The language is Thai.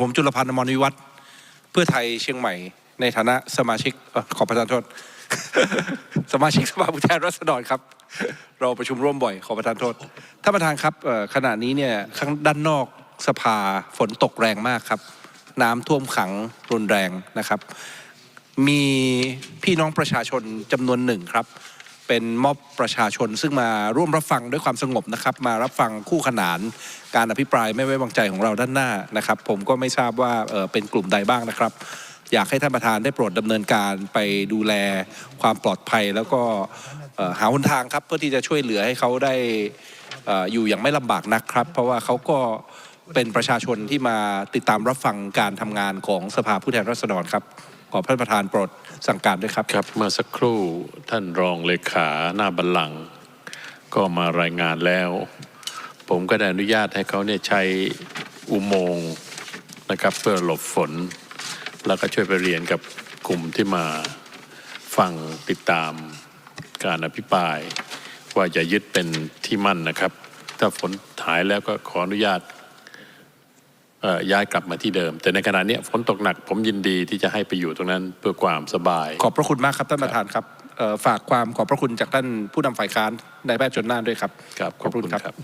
ผมจุลพันธ์อมรวิวัฒน์เพื่อไทยเชียงใหม่ ในฐานะสมาชิกอขอประทานโทษ สมาชิกสภาผู้แทนราษฎรครับ เราประชุมร่วมบ่อยขอประทานโทษท่านประธานครับขณะนี้เนี่ยข้างด้านนอกสภาฝนตกแรงมากครับ น้ำท่วมขังรุนแรงนะครับ มีพี่น้องประชาชนจำนวนหนึ่งครับ เป็นม็อบประชาชน ซึ่งมาร่วมรับฟังด้วยความสงบนะครับ มารับฟังคู่ขนานการอภิปรายไม่ไว้วางใจของเราด้านหน้านะครับ ผมก็ไม่ทราบว่าเเป็นกลุ่มใดบ้างนะครับ อยากให้ท่านประธานได้โปรดดำเนินการไปดูแลความปลอดภัย แล้วก็หาหนทางครับเพื่อที่จะช่วยเหลือให้เขาได้อออยู่อย่างไม่ลำบากนักครับ เพราะว่าเขาก็เป็นประชาชนที่มาติดตามรับฟังการทำงานของสภาผู้แทนราษฎรครับ ขอท่านประธานโปรดสั่งการด้วยครับครับ เมื่อสักครู่ท่านรองเลขาหน้าบัลลังก์ก็มารายงานแล้ว ผมก็ได้อนุญาตให้เขาเนี่ยใช้อุโมงค์นะครับเพื่อหลบฝน แล้วก็ช่วยไปเรียนกับกลุ่มที่มาฟังติดตามการอภิปราย ว่าจะยึดเป็นที่มั่นนะครับ ถ้าฝนหายแล้วก็ขออนุญาต ย้ายกลับมาที่เดิม แต่ในขณะเนี้ยฝนตกหนักผมยินดีที่จะให้ไปอยู่ตรงนั้นเพื่อความสบาย ขอบพระคุณมากครับท่านประธานครับเอ่อฝากความขอบพระคุณจากท่านผู้นำฝ่ายค้านนายแพทย์ชนน่านด้วยครับครับขอบคุณครับครับ